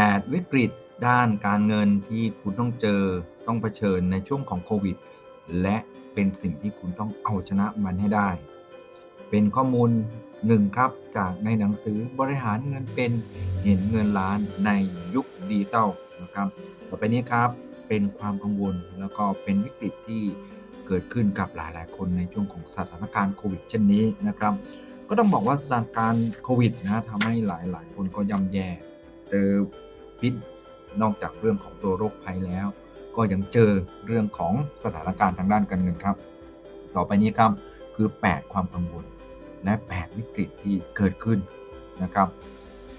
8 วิกฤตด้านการเงินที่คุณต้องเจอต้องเผชิญในช่วงของโควิด และเป็นสิ่งที่คุณต้องเอาชนะมันให้ได้ เป็นข้อมูลหนึ่งครับจากในหนังสือบริหารเงินเป็นเห็นเงินล้านในยุคดิจิตอลนะครับ ต่อไปนี้ครับเป็นความกังวลแล้วก็เป็นวิกฤตที่เกิดขึ้นกับหลายๆ คนในช่วงของสถานการณ์โควิด เช่นนี้นะครับ ก็ต้องบอกว่าสถานการณ์โควิดนะทำให้หลายๆ คนก็ย่ำแย่ เจอพิษนอกจากเรื่องของตัวโรคภัยแล้ว ก็ยังเจอเรื่องของสถานการณ์ทางด้านการเงินครับ ต่อไปนี้ครับคือ 8 ความกังวลและ 8 วิกฤตที่เกิดขึ้นนะครับ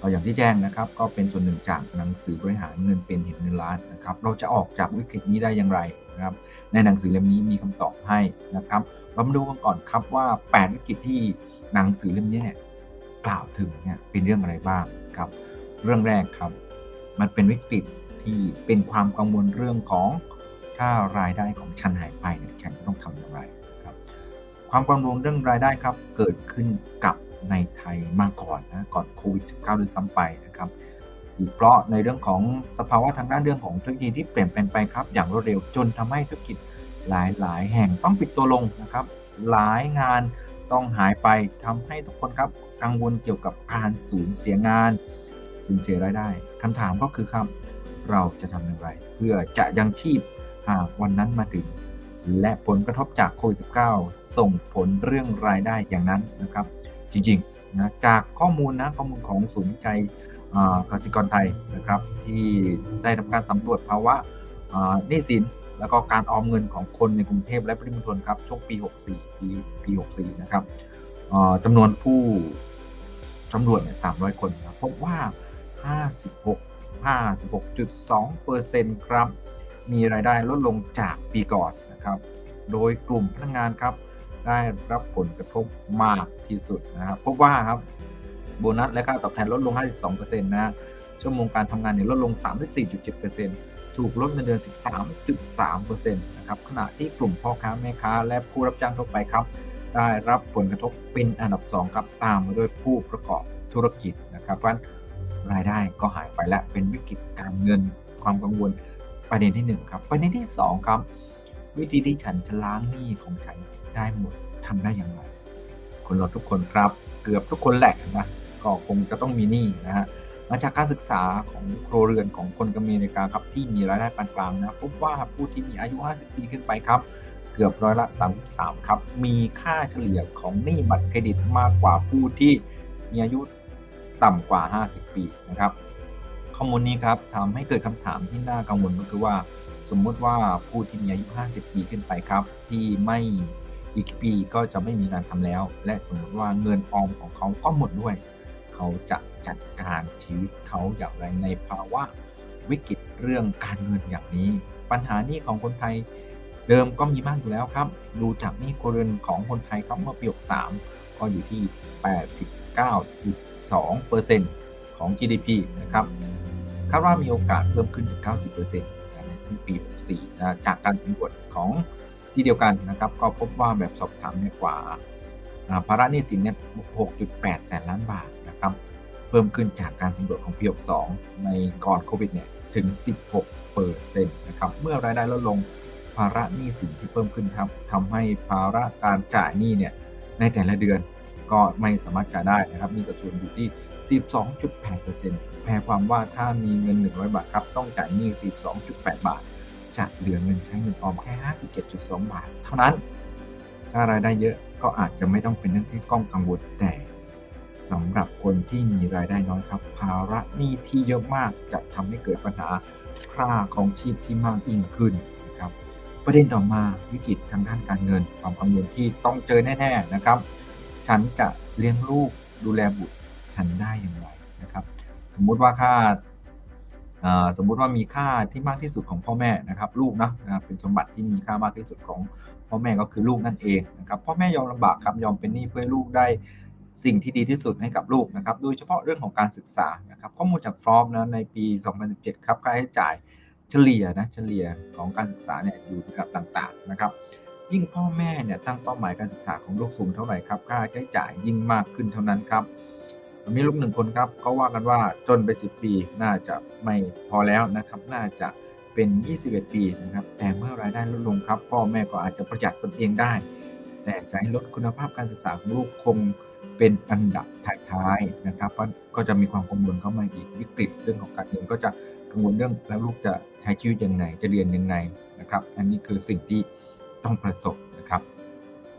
ก็อย่างที่แจ้งนะครับ ก็เป็นส่วนหนึ่งจากหนังสือบริหารเงินเป็นเห็นเงินล้านนะครับ เราจะออกจากวิกฤตนี้ได้อย่างไรนะครับ ในหนังสือเล่มนี้มีคำตอบให้นะครับเรามาดูกันก่อนครับว่า 8 วิกฤตที่หนังสือเล่มนี้เนี่ยกล่าวถึงเนี่ยเป็นเรื่องอะไรบ้างครับ เรื่องแรกครับ มันเป็นวิกฤตที่เป็นความกังวลเรื่องของถ้ารายได้ของฉันหายไปเนี่ยฉันจะต้องทำอย่างไรครับ ความกังวลเรื่องรายได้ครับ เกิดขึ้นกับในไทยมาก่อนนะก่อนโควิด -19 ด้วยซ้ำไปนะครับอีกเพราะในเรื่องของสภาวะทางด้านเรื่องของเทคโนโลยีที่เปลี่ยนแปลงไปครับ อย่างรวดเร็วจนทำให้ธุรกิจหลาย ๆ แห่งต้องปิดตัวลงนะครับ หลายงานต้องหายไปทำให้ทุกคนครับกังวลเกี่ยวกับการสูญเสียงาน สูญเสียรายได้คำถามก็คือครับเราจะทำอย่างไร เพื่อจะยังชีพหากวันนั้นมาถึง และผลกระทบจากโควิด -19 ส่งผลเรื่องรายได้อย่างนั้นนะครับ จริงๆนะจากข้อมูลนะข้อมูลของศูนย์วิจัยกสิกรไทยนะครับที่ได้ทำการสำรวจภาวะหนี้สินแล้วก็การออมเงินของคนในกรุงเทพและปริมณฑลครับช่วงปี 64 ปีปี64 นะครับจำนวนผู้สำรวจเนี่ย300 คนนะพบว่า 56 56.2%ครับ มีรายได้ลดลงจากปีก่อนนะครับ โดยกลุ่มพนักงานครับ ได้รับผลกระทบมากที่สุดนะครับพบว่าครับโบนัสและค่าตอบแทนลดลง 52%นะชั่วโมงการทำงานเนี่ยลดลง 34.7%ถูกลดเงินเดือน 13.3%นะครับขณะที่กลุ่มพ่อค้าแม่ค้า และผู้รับจ้างทั่วไปครับ ได้รับผลกระทบเป็นอันดับ 2 ครับ ตามมาด้วยผู้ประกอบธุรกิจนะครับเพราะ รายได้ก็หายไปและเป็นวิกฤตการเงินความกังวลประเด็นที่1ครับประเด็นที่ 2 ครับ วิธีที่ฉันจะล้างหนี้ของฉันได้หมดทำได้อย่างไรคนเราทุกคนครับ เกือบทุกคนแหละนะก็คงจะต้องมีหนี้นะฮะมาจากการศึกษาของครัวเรือนของคนอเมริกาครับที่มีรายได้ปานกลางนะพบว่าผู้ที่มีอายุ 50 ปีขึ้นไปครับ เกือบร้อยละ 33 ครับ มีค่าเฉลี่ยของหนี้บัตรเครดิตมากกว่าผู้ที่มีอายุ ต่ำกว่า 50 ปีนะครับข้อมูลนี้ครับทำให้เกิดคำถามที่น่ากังวลก็คือว่า สมมติว่าผู้ที่มีอายุ 50 ปีขึ้นไปครับ ที่ไม่อีกปีก็จะไม่มีงานทำแล้ว และสมมติว่าเงินออมของเขาก็หมดด้วย เขาจะจัดการชีวิตเขาอย่างไรในภาวะวิกฤตเรื่องการเงินอย่างนี้ ปัญหานี้ของคนไทยเดิมก็มีมากอยู่แล้วครับ ดูจากนี้ครัวเรือนของคนไทยครับเมื่อปี63ก็อยู่ที่ 2%ของ GDP นะครับคาดว่ามีโอกาสเพิ่มขึ้นถึง 90%ในช่วงปี64นะจากการสำรวจของที่เดียวกันนะครับ ก็พบว่าแบบสอบถามเนี่ยกว่าภาระหนี้สินเนี่ย 6.8 แสนล้านบาทนะครับ เพิ่มขึ้นจากการสำรวจของปี 62 ในก่อนโควิดเนี่ยถึง 16เปอร์เซ็นต์นะครับ เมื่อรายได้ลดลงภาระหนี้สินที่เพิ่มขึ้นครับทำให้ภาระการจ่ายหนี้เนี่ยในแต่ละเดือน ก็ไม่สามารถจ่ายได้นะครับมีสัดส่วนอยู่ที่ 12.8%แปลความว่าถ้ามีเงิน 100 บาทครับต้องจ่ายหนี้ 12.8 บาท จะเหลือเงินใช้เงินออมแค่ 57.2 บาท เท่านั้น ถ้ารายได้เยอะก็อาจจะไม่ต้องเป็นเรื่องที่ก้องกังวลแต่สำหรับคนที่มีรายได้น้อยครับ ภาระหนี้ที่เยอะมากจะทำให้เกิดปัญหาค่าของชีพที่มากยิ่งขึ้นนะครับ ประเด็นต่อมาวิกฤตทางด้านการเงิน ความกังวลที่ต้องเจอแน่ ๆนะครับ ฉันจะเลี้ยงลูกดูแลบุตรฉันได้อย่างไรนะครับ สมมุติว่าค่าสมมุติว่ามีค่าที่มากที่สุดของพ่อแม่นะครับ ลูกนะนะเป็นสมบัติที่มีค่ามากที่สุดของพ่อแม่ก็คือลูกนั่นเองนะครับพ่อแม่ยอมลำบากครับยอมเป็นหนี้เพื่อลูกได้สิ่งที่ดีที่สุดให้กับลูกนะครับ โดยเฉพาะเรื่องของการศึกษานะครับ ข้อมูลจากฟอร์มนะในปี 2017 ครับค่าใช้จ่ายเฉลี่ยนะเฉลี่ยของการศึกษาเนี่ยอยู่ระดับต่าง ๆ นะครับ ยิ่งพ่อแม่เนี่ยตั้งเป้าหมายการศึกษาของลูกสูงเท่าไหร่ครับ ค่าใช้จ่ายยิ่งมากขึ้นเท่านั้นครับมีลูกหนึ่งคนครับเขาว่ากันว่าจนไป 10 ปีน่าจะไม่พอแล้วนะครับ น่าจะเป็น 21 ปีนะครับ แต่เมื่อรายได้ลดลงครับ พ่อแม่ก็อาจจะประหยัดตนเองได้ แต่จะให้ลดคุณภาพการศึกษาของลูกคงเป็นอันดับท้ายๆนะครับก็จะมีความกังวลเข้ามาอีกวิกฤตเรื่องของการเงินก็จะกังวลเรื่องแล้วลูกจะใช้ชีวิตยังไงจะเรียนยังไงนะครับ อันนี้คือสิ่งที่ ต้องประสบนะครับ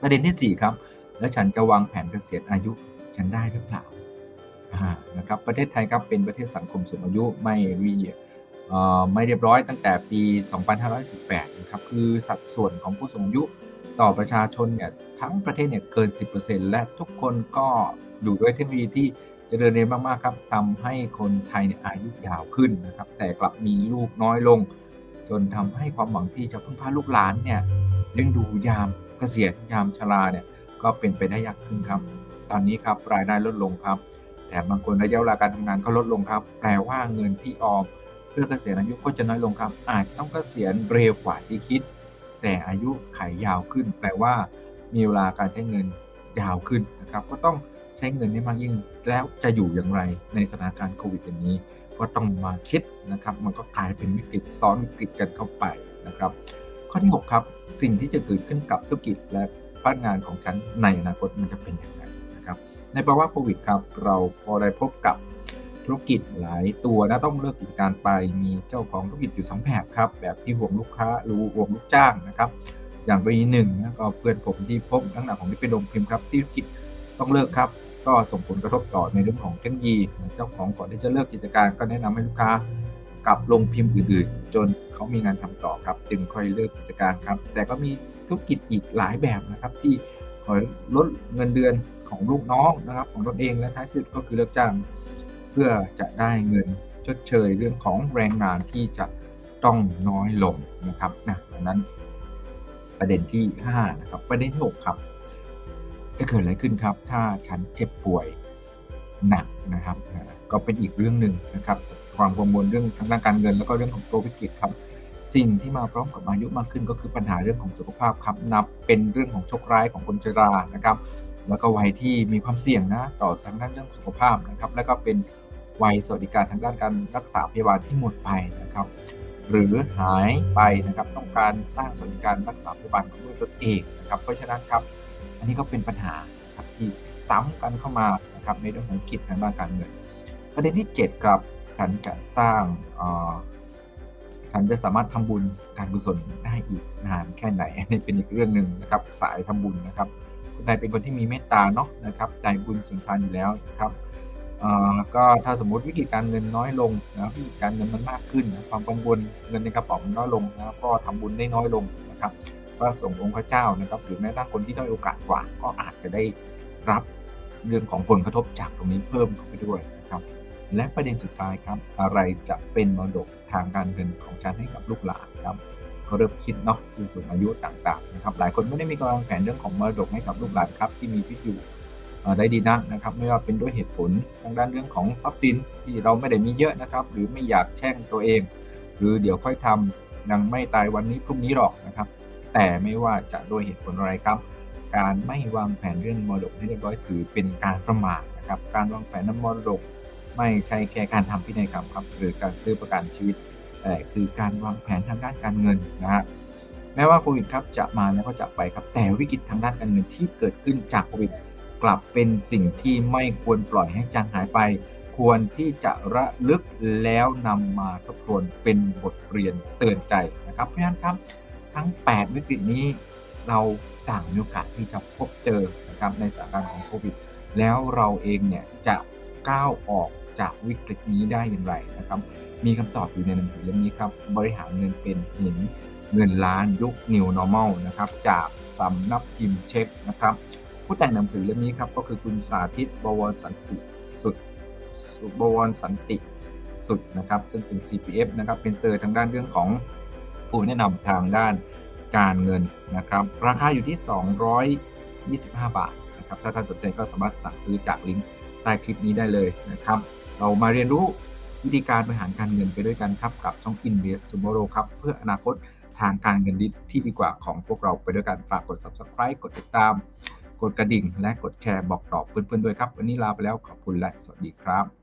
ประเด็นที่ 4 ครับ แล้วฉันจะวางแผนเกษียณอายุฉันได้หรือเปล่านะครับประเทศไทยครับเป็นประเทศสังคมสูงอายุไม่รีไม่เรียบร้อยตั้งแต่ปี 2518 นะครับคือสัดส่วนของผู้สูงอายุต่อประชาชนเนี่ยทั้งประเทศเนี่ยเกิน 10%และทุกคนก็อยู่ด้วยเทคโนโลยีที่เจริญเร็วมากๆครับทำให้คนไทยเนี่ยอายุยาวขึ้นนะครับแต่กลับมีลูกน้อยลง จนทำให้ความหวังที่จะพึ่งพาลูกหลานเนี่ยเลี้ยงดูยามเกษียณยามชราเนี่ยก็เป็นไปได้ยากขึ้นครับ ตอนนี้ครับรายได้ลดลงครับ แต่บางคนระยะเวลาการทำงานก็ลดลงครับ แปลว่าเงินที่ออมเพื่อเกษียณอายุก็จะน้อยลงครับ อาจต้องเกษียณเร็วกว่าที่คิด แต่อายุไขยาวขึ้น แปลว่ามีเวลาการใช้เงินยาวขึ้นนะครับ ก็ต้องใช้เงินได้มากยิ่ง แล้วจะอยู่อย่างไรในสถานการณ์โควิดอย่างนี้ ก็ต้องมาคิดนะครับ มันก็กลายเป็นวิกฤตซ้อนวิกฤตกันเข้าไปนะครับ ข้อที่ 6 ครับสิ่งที่จะเกิดขึ้นกับธุรกิจและพนักงานของฉันในอนาคตมันจะเป็นอย่างไรนะครับ ในภาวะโควิดครับเราพอได้พบกับธุรกิจหลายตัวนะต้องเลิกกิจการไปมีเจ้าของธุรกิจอยู่2แบบครับ แบบที่ห่วงลูกค้ารู้ห่วงลูกจ้างนะครับ อย่างกรณีหนึ่งนะก็เพื่อนผมที่พบลักษณะของที่เป็นโรงพิมพ์ครับที่ธุรกิจต้องเลิกครับ ก็ส่งผลกระทบต่อในเรื่องของเทคโนโลยีเจ้าของก่อนที่จะเลิกกิจการก็แนะนำให้ลูกค้ากลับลงพิมพ์อื่นๆ จนเขามีงานทำต่อครับ จึงค่อยเลิกกิจการครับ แต่ก็มีธุรกิจอีกหลายแบบนะครับที่คอลดเงินเดือนของลูกน้องนะครับ ของตนเองและท้ายสุดก็คือเลิกจ้างเพื่อจะได้เงินชดเชยเรื่องของแรงงานที่จะต้องน้อยลงนะครับนะดังนั้นประเด็นที่ 5 นะครับ ประเด็นที่ 6 ครับ จะเกิดอะไรขึ้นครับ ถ้าฉันเจ็บป่วยหนักนะครับ ก็เป็นอีกเรื่องหนึ่งนะครับ ความกังวลเรื่องทางด้านการเงิน แล้วก็เรื่องของตัววิกฤตครับ สิ่งที่มาพร้อมกับอายุมากขึ้นก็คือปัญหาเรื่องของสุขภาพครับ นับเป็นเรื่องของโชคร้ายของคนชรานะครับ แล้วก็วัยที่มีความเสี่ยงนะต่อทางด้านเรื่องสุขภาพนะครับ แล้วก็เป็นวัยสวัสดิการทางด้านการรักษาพยาบาลที่หมดไปนะครับ หรือหายไปนะครับ ต้องการสร้างสวัสดิการรักษาพยาบาลด้วยตนเองนะครับ เพราะฉะนั้นครับ อันนี้ก็เป็นปัญหาครับที่ซ้ำกันเข้ามานะครับในเรื่องของกิจทางด้านการเงิน ประเด็นที่ 7 ครับฉันจะสร้างฉันจะสามารถทำบุญการกุศลได้อีกนานแค่ไหนอันนี้เป็นอีกเรื่องหนึ่งนะครับ สายทำบุญนะครับคนไทยเป็นคนที่มีเมตตาเนาะนะครับใจบุญสุนทานอยู่แล้วนะครับก็ถ้าสมมติวิกฤตการเงินน้อยลงนะวิกฤตการเงินมันมากขึ้นนะความกังวลเงินในกระเป๋ามันน้อยลงนะก็ทำบุญได้น้อยลงนะครับ ก็ส่งองค์พระเจ้านะครับ หรือแม้แต่คนที่ได้โอกาสกว่า ก็อาจจะได้รับเรื่องของผลกระทบจากตรงนี้เพิ่มเข้าไปด้วยนะครับ และประเด็นสุดท้ายครับ อะไรจะเป็นมรดกทางการเงินของฉันให้กับลูกหลานครับเขาเริ่มคิดเนาะผู้สูงอายุต่างๆนะครับ หลายคนไม่ได้มีการวางแผนเรื่องของมรดกให้กับลูกหลานครับ ที่มีชีวิตอยู่ได้ดีนักนะครับ ไม่ว่าเป็นด้วยเหตุผลทางด้านเรื่องของทรัพย์สินที่เราไม่ได้มีเยอะนะครับ หรือไม่อยากแช่งตัวเอง หรือเดี๋ยวค่อยทำยังไม่ตายวันนี้พรุ่งนี้หรอกนะครับ แต่ไม่ว่าจะด้วยเหตุผลอะไรครับ การไม่วางแผนเรื่องมรดกให้เรียบร้อยถือเป็นการประมาทนะครับ การวางแผนน้ำมรดก ไม่ใช่แค่การทำพินัยกรรมครับหรือการซื้อประกันชีวิตแต่คือการวางแผนทางด้านการเงินนะฮะแม้ว่าโควิดครับจะมาแล้วก็จะไปครับ แต่วิกฤตทางด้านการเงินที่เกิดขึ้นจากโควิดกลับเป็นสิ่งที่ไม่ควรปล่อยให้จางหายไป ควรที่จะระลึกแล้วนำมาทบทวนเป็นบทเรียนเตือนใจนะครับเพราะฉะนั้นครับ ทั้ง 8 วิกฤตนี้เราต่างมีโอกาสที่จะพบเจอนะครับในสถานการณ์ของโควิด แล้วเราเองเนี่ยจะก้าวออกจากวิกฤตนี้ได้อย่างไรนะครับ มีคำตอบอยู่ในหนังสือเล่มนี้ครับ บริหารเงินเป็นหินเงินล้านยุค New Normal นะครับ จากสำนักพิมพ์เช็คนะครับ ผู้แต่งหนังสือเล่มนี้ครับ ก็คือคุณสาธิตบวรสันติสุดบวรสันติสุดนะครับ ซึ่งเป็น CPF นะครับ เป็นเซอร์ทางด้านเรื่องของ ผู้แนะนำทางด้านการเงินนะครับ ราคาอยู่ที่ 225 บาทนะครับ ถ้าท่านสนใจก็สามารถสั่งซื้อจากลิงก์ใต้คลิปนี้ได้เลยนะครับ เรามาเรียนรู้วิธีการบริหารการเงินไปด้วยกันครับกับช่อง Invest Tomorrow ครับ เพื่ออนาคตทางการเงินที่ดีกว่าของพวกเราไปด้วยกันฝากกด Subscribe กดติดตาม กดกระดิ่ง และกดแชร์บอกต่อเพื่อนๆด้วยครับ วันนี้ลาไปแล้วขอบคุณและสวัสดีครับ